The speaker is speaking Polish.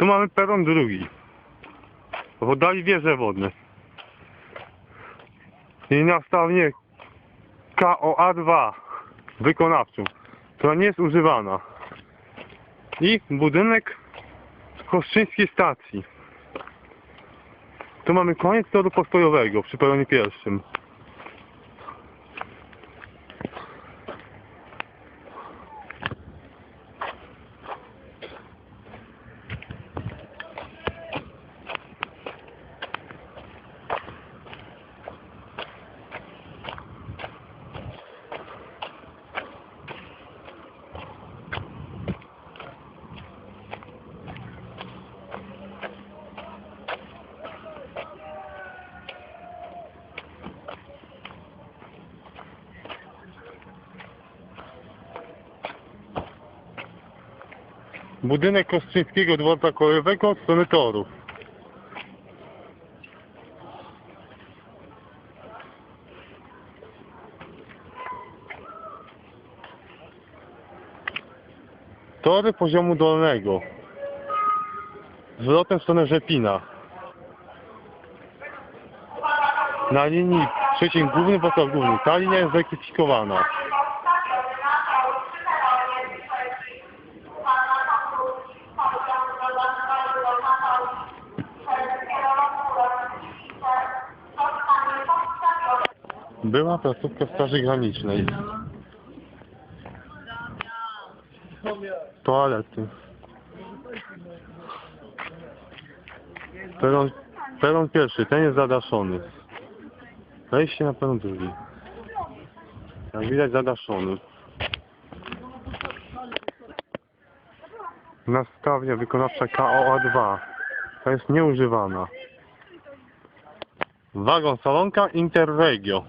Tu mamy peron drugi. W wieże wodne. I na stawnie KOA2 wykonawczą, która nie jest używana. I budynek Koszczyńskiej stacji. Tu mamy koniec toru postojowego przy peronie pierwszym. Budynek Kostrzyńskiego dworca kolejowego od strony torów. Tory poziomu dolnego. Zwrotem w stronę Rzepina. Na linii przeciąg główny, wokół główny. Ta linia jest zekwifikowana. Była placówka Straży Granicznej. Toalety. Peron, peron pierwszy, ten jest zadaszony. Wejście na peron drugi. Jak widać zadaszony. Nastawnia wykonawcza KOA2. Ta jest nieużywana. Wagon salonka Interregio.